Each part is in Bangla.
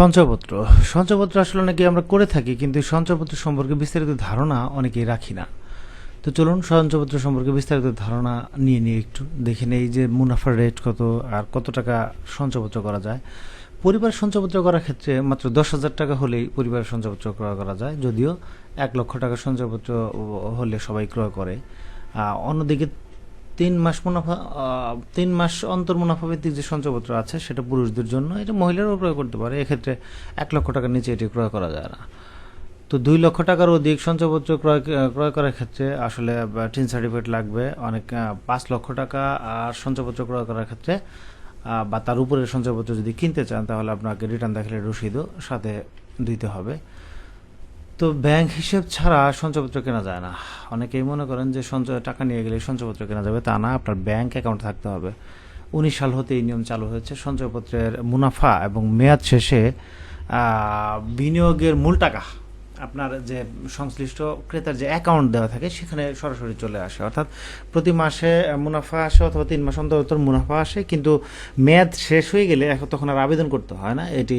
সঞ্চয়পত্র সঞ্চয়পত্র আসলে অনেকে আমরা করে থাকি, কিন্তু সঞ্চয়পত্র সম্পর্কে বিস্তারিত ধারণা অনেকেই রাখি না। তো চলুন সঞ্চয়পত্র সম্পর্কে বিস্তারিত ধারণা নিয়ে নিয়ে একটু দেখে নেই যে মুনাফার রেট কত আর কত টাকা সঞ্চয়পত্র করা যায়। পরিবার সঞ্চয়পত্র করার ক্ষেত্রে মাত্র দশ হাজার টাকা হলেই পরিবার সঞ্চয়পত্র ক্রয় করা যায়, যদিও এক লক্ষ টাকা সঞ্চয়পত্র হলে সবাই ক্রয় করে। অন্যদিকে তিন মাস মুনাফা তিন মাস অন্তর মুনাফা ভিত্তিক যে সঞ্চয়পত্র আছে, সেটা পুরুষদের জন্য, এটা মহিলারাও ক্রয় করতে পারে। এক্ষেত্রে এক লক্ষ টাকার নিচে এটি ক্রয় করা যায় না। তো দুই লক্ষ টাকার অধিক সঞ্চয়পত্র ক্রয় ক্রয় করার ক্ষেত্রে আসলে টিন সার্টিফিকেট লাগবে। অনেক পাঁচ লক্ষ টাকা আর সঞ্চয়পত্র ক্রয় করার ক্ষেত্রে বা তার উপরের সঞ্চয়পত্র যদি কিনতে চান, তাহলে আপনাকে রিটার্ন দাখিলে রসিদও সাথে দিতে হবে। তো ব্যাংক হিসেব ছাড়া সঞ্চয়পত্র কেনা যায় না। অনেকেই মনে করেন যে সঞ্চয় টাকা নিয়ে গেলে সঞ্চয়পত্র কেনা যাবে, তা না, আপনার ব্যাংক অ্যাকাউন্ট থাকতে হবে। উনিশ সাল হতে এই নিয়ম চালু হয়েছে, সঞ্চয়পত্রের মুনাফা এবং মেয়াদ শেষে বিনিয়োগের মূল টাকা, আপনার যে সংশ্লিষ্ট ক্রেতার যে অ্যাকাউন্ট দেওয়া থাকে, সেখানে সরাসরি চলে আসে। অর্থাৎ প্রতি মাসে মুনাফা আসে অথবা তিন মাস অন্তর অন্তর মুনাফা আসে, কিন্তু মেয়াদ শেষ হয়ে গেলে এখন তখন আর আবেদন করতে হয় না। এটি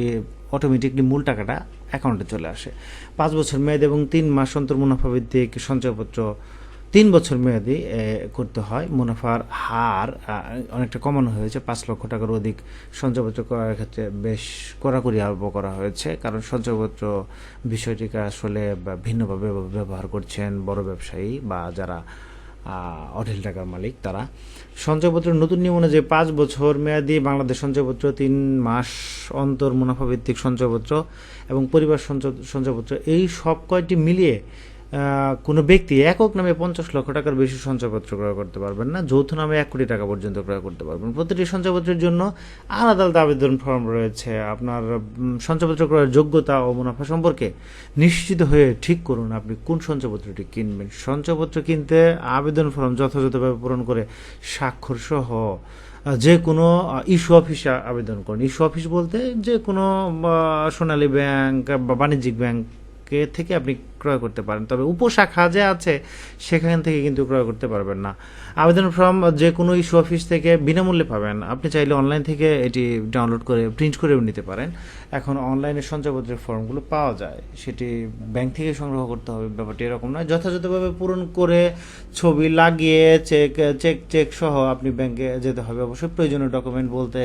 অটোমেটিকলি মূল টাকাটা অ্যাকাউন্টে চলে আসে। পাঁচ বছর মেয়াদ এবং তিন মাস অন্তর মুনাফা ভিত্তিক সঞ্চয়পত্র তিন বছর মেয়াদি করতে হয়। মুনাফার হার অনেকটা কমানো হয়েছে। পাঁচ লক্ষ টাকার অধিক সঞ্চয়পত্র করার ক্ষেত্রে বেশ কড়াকড়ি আরোপ করা হয়েছে। কারণ সঞ্চয়পত্র বিষয়টিকে আসলে ভিন্নভাবে ব্যবহার করছেন বড় ব্যবসায়ী বা যারা অঢেল টাকার মালিক তারা। সঞ্চয়পত্রের নতুন নিয়ম অনুযায়ী পাঁচ বছর মেয়াদি বাংলাদেশ সঞ্চয়পত্র তিন মাস অন্তর মুনাফা ভিত্তিক সঞ্চয়পত্র এবং পরিবার সঞ্চয় সঞ্চয়পত্র এই সব কয়টি মিলিয়ে কোনো ব্যক্তি একক নামে পঞ্চাশ লক্ষ টাকার বেশি সঞ্চয়পত্র ক্রয় করতে পারবেন না, যৌথ নামে এক কোটি টাকা পর্যন্ত ক্রয় করতে পারবেন। প্রতিটি সঞ্চয়পত্রের জন্য আলাদা আলাদা আবেদন ফর্ম রয়েছে। আপনার সঞ্চয়পত্র ক্রয়ের যোগ্যতা ও মুনাফা সম্পর্কে নিশ্চিত হয়ে ঠিক করুন আপনি কোন সঞ্চয়পত্রটি কিনবেন। সঞ্চয়পত্র কিনতে আবেদন ফর্ম যথাযথভাবে পূরণ করে স্বাক্ষর সহ যে কোনো ইস্যু অফিসে আবেদন করুন। ইস্যু অফিস বলতে যে কোনো সোনালী ব্যাংক বা বাণিজ্যিক ব্যাংকে থেকে আপনি ক্রয় করতে পারেন। তবে উপশাখা যে আছে, সেখান থেকে কিন্তু ক্রয় করতে পারবেন না। আবেদন ফর্ম যে কোনো ইস্যু অফিস থেকে বিনামূল্যে পাবেন। আপনি চাইলে অনলাইন থেকে এটি ডাউনলোড করে, প্রিন্ট করেও নিতে পারেন। এখন অনলাইনে সঞ্চয়পত্রের ফর্মগুলো পাওয়া যায়। সেটি ব্যাংক থেকে সংগ্রহ করতে হবে, ব্যাপারটি এরকম নয়। যথাযথভাবে পূরণ করে ছবি লাগিয়ে চেক চেক চেক সহ আপনি ব্যাংকে যেতে হবে। অবশ্যই প্রয়োজনীয় ডকুমেন্ট বলতে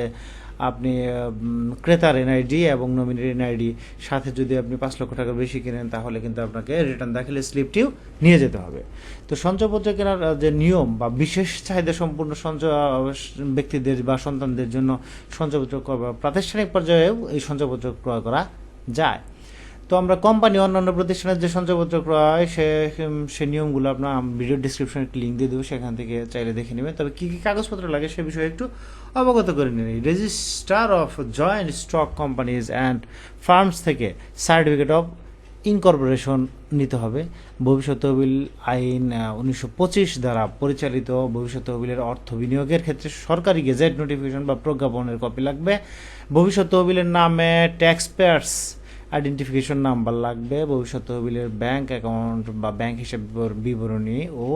আপনি ক্রেতার এনআইডি এবং নমিনির এনআইডি, সাথে যদি আপনি পাঁচ লক্ষ টাকা বেশি কিনেন, তাহলে কিন্তু আপনাকে রিটার্ন দাখিলে স্লিপটিও নিয়ে যেতে হবে। তো সঞ্চয়পত্র কেনার যে নিয়ম বা বিশেষ চাহিদা সম্পূর্ণ সঞ্চয় ব্যক্তিদের বা সন্তানদের জন্য সঞ্চয়পত্র প্রাতিষ্ঠানিক পর্যায়েও এই সঞ্চয়পত্র ক্রয় করা যায়। তো আমরা কোম্পানি অন্যান্য প্রতিষ্ঠানের যে সঞ্চয়পত্র ক্রয়, সে সে নিয়মগুলো আপনার ভিডিও ডিসক্রিপশনে একটি লিঙ্ক দিয়ে দেবো, সেখান থেকে চাইলে দেখে নেবেন। তবে কী কী কাগজপত্র লাগে সে বিষয়ে একটু অবগত করে নিন। Register of joint stock companies and firms থেকে সার্টিফিকেট অফ ইনকর্পোরেশন নিতে হবে। ভবিষ্যৎ তহবিল আইন উনিশশো পঁচিশ দ্বারা পরিচালিত ভবিষ্যৎ তহবিলের অর্থ বিনিয়োগের ক্ষেত্রে সরকারি গেজেট নোটিফিকেশন বা প্রজ্ঞাপনের কপি লাগবে। ভবিষ্যৎ তহবিলের নামে ট্যাক্স পেয়ার্স আইডেন্টিফিকেশন নাম্বার লাগবে। ভবিষ্যৎ তহবিলের ব্যাংক অ্যাকাউন্ট বা ব্যাংক হিসাব বিবরণী ও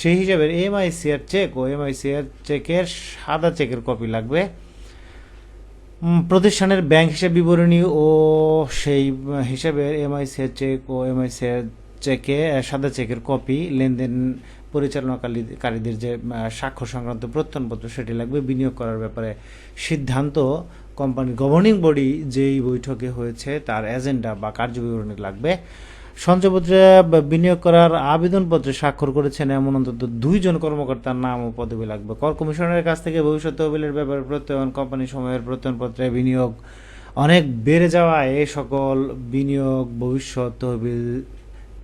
সেই হিসাবের এমআইসিআর চেক ও এমআইসিআর চেকের সাদা চেকের কপি লাগবে। প্রতিষ্ঠানের ব্যাংক হিসাব বিবরণী ও সেই হিসাবের এমআইসিআর চেক ও এমআইসিআর চেকে সাদা চেকের কপি, লেনদেন পরিচালনাকারীদের যে স্বাক্ষর সংক্রান্ত প্রত্যয়নপত্র সেটি লাগবে, বিনিয়োগ করার ব্যাপারে সিদ্ধান্ত কোম্পানির গভর্নিং বডি যেই বৈঠকে হয়েছে তার এজেন্ডা বা কার্যবিবরণী লাগবে। সঞ্চয়পত্রে বিনিয়োগ করার আবেদনপত্রে স্বাক্ষর করেছেন এমন অন্তত দুইজন কর্মকর্তার নাম ও পদবি লাগবে। কর কমিশনারের কাছ থেকে ভবিষ্যৎ তহবিলের ব্যাপারে প্রত্যয়ন, কোম্পানি সময়ের প্রত্যয়নপত্রে বিনিয়োগ, অনেক বেড়ে যাওয়ায় এই সকল বিনিয়োগ ভবিষ্যৎ তহবিল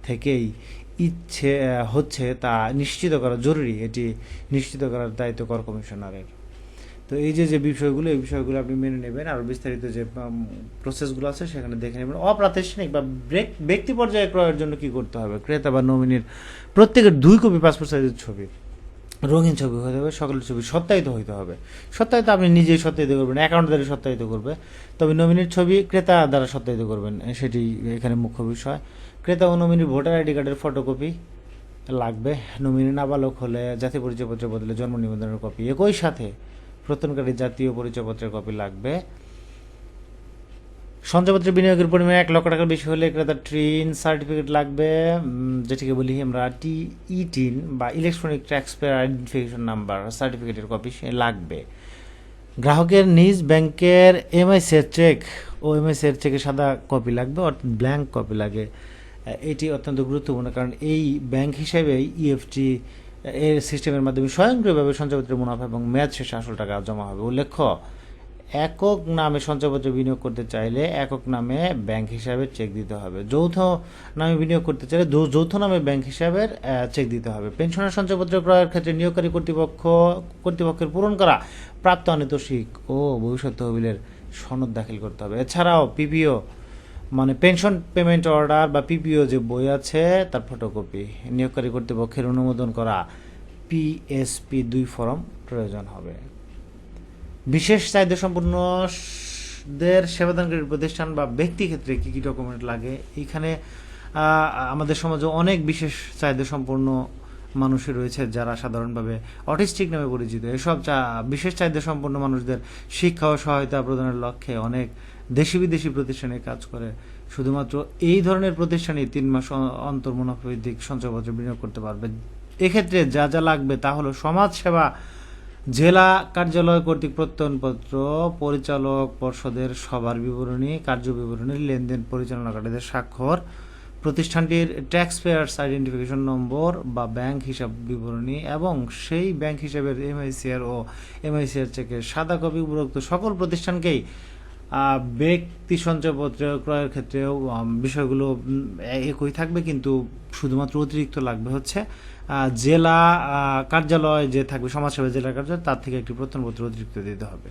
থেকেই ইচ্ছে হচ্ছে তা নিশ্চিত করা জরুরি। এটি নিশ্চিত করার দায়িত্ব কর কমিশনারের। তো এই যে যে বিষয়গুলো, এই বিষয়গুলো আপনি মেনে নেবেন। আর বিস্তারিত যে প্রসেসগুলো আছে, সেখানে দেখে নেবেন। অপ্রাতিষ্ঠানিক বা ব্রেক- ব্যক্তি পর্যায়ে ক্রয়ের জন্য কি করতে হবে? ক্রেতা বা নমিনির প্রত্যেকের দুই কপি পাসপোর্ট সাইজের ছবি, রঙিন ছবি হতে হবে, সকলের ছবি সত্যায়িত হইতে হবে। সত্যায়িত আপনি নিজেই সত্যায়িত করবেন অ্যাকাউন্ট দ্বারা সত্যায়িত করবে। তবে নমিনির ছবি ক্রেতা দ্বারা সত্যায়িত করবেন, সেটি এখানে মুখ্য বিষয়। ক্রেতা ও নমিনির ভোটার আইডি কার্ডের ফটোকপি লাগবে। নমিনি নাবালক হলে জাতীয় পরিচয়পত্রের বদলে জন্ম নিবন্ধনের কপি একই সাথে প্রত্যনকারী জাতীয় পরিচয়পত্রের কপি লাগবে। সঞ্চয়পত্রে বিনিয়োগের পরিমাণ এক লক্ষ টাকার বেশি হলে ক্রেতার ট্রিন সার্টিফিকেট লাগবে। যেটিকে বলি আমরা টি ই টিন বা electronic tax payer identification number সার্টিফিকেটের কপি সে লাগবে। গ্রাহকের নিজ ব্যাংকের এমআইসি এর চেক ও এমআইসি এর চেকের সাদা কপি লাগবে, অর্থাৎ ব্ল্যাঙ্ক কপি লাগে। এটি অত্যন্ত গুরুত্বপূর্ণ, কারণ এই ব্যাংক হিসেবেই ইএফটি এর সিস্টেমের মাধ্যমে স্বয়ংক্রিয়ভাবে সঞ্চয়পত্রের মুনাফা এবং মেয়াদ শেষে আসল টাকা জমা হবে। উল্লেখ্য একক নামে সঞ্চয়পত্র বিনিয়োগ করতে চাইলে একক নামে ব্যাংক হিসাবে চেক দিতে হবে। যৌথ নামে বিনিয়োগ করতে চাইলে যৌথ নামে ব্যাংক হিসাবের আহ, চেক দিতে হবে। পেনশনের সঞ্চয়পত্র ক্রয়ের ক্ষেত্রে নিয়োগকারী কর্তৃপক্ষ কর্তৃপক্ষের পূরণ করা প্রাপ্ত অনির্দেশিক ও ভবিষ্যৎ তহবিলের সনদ দাখিল করতে হবে। এছাড়াও পিপিও মানে পেনশন পেমেন্ট অর্ডার বা পিপিও যে বই আছে, তার ফটোকপি নিয়োগকারী কর্তৃপক্ষের অনুমোদন করা পিএসপি দুই ফর্ম প্রয়োজন হবে। বিশেষ চাহিদা সম্পন্ন দের সেবাদানকারী প্রতিষ্ঠান বা ব্যক্তি ক্ষেত্রে কি কি ডকুমেন্ট লাগে? এইখানে আমাদের সমাজে অনেক বিশেষ চাহিদা সম্পন্ন মানুষই রয়েছে যারা সাধারণভাবে অটিস্টিক নামে পরিচিত। এসব চা- বিশেষ চাহিদা সম্পন্ন মানুষদের শিক্ষা ও সহায়তা প্রদানের লক্ষ্যে অনেক দেশি বিদেশি প্রতিষ্ঠানে কাজ করে। শুধুমাত্র এই ধরনের প্রতিষ্ঠানই তিন মাস অন্তর মুনাফা ভিত্তিক সঞ্চয়পত্রে বিনিয়োগ করতে পারবে। এক্ষেত্রে যা যা লাগবে তা হলো সমাজ সেবা জেলা কার্যালয় কর্তৃক প্রত্যয়নপত্র, পরিচালক পর্ষদের সবার বিবরণী, কার্য বিবরণী, লেনদেন পরিচালনাকারীদের স্বাক্ষর, প্রতিষ্ঠানটির ট্যাক্স পেয়ার্স আইডেন্টিফিকেশন নম্বর বা ব্যাংক হিসাব বিবরণী এবং সেই ব্যাংক হিসাবের এমআইসিআর ও এমআইসিআর চেকের সাদা কপি উপরোক্ত সকল প্রতিষ্ঠানকেই ব্যক্তি সঞ্চয়পত্র ক্রয়ের ক্ষেত্রেও বিষয়গুলো একই থাকবে, কিন্তু শুধুমাত্র অতিরিক্ত লাগবে হচ্ছে জেলা কার্যালয় যে থাকবে, সমাজসেবা জেলা কার্যালয়, তার থেকে একটি প্রত্যয়নপত্র অতিরিক্ত দিতে হবে।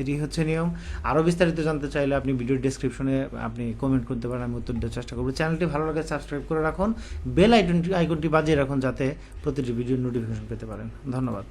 এটি হচ্ছে নিয়ম। আরও বিস্তারিত জানতে চাইলে আপনি ভিডিও ডেসক্রিপশনে আপনি কমেন্ট করতে পারেন, আমি উত্তর দেওয়ার চেষ্টা করব। চ্যানেলটি ভালো লাগে সাবস্ক্রাইব করে রাখুন। বেল আইকনটি আইকনটি বাজিয়ে রাখুন, যাতে প্রতিটি ভিডিওর নোটিফিকেশন পেতে পারেন। ধন্যবাদ।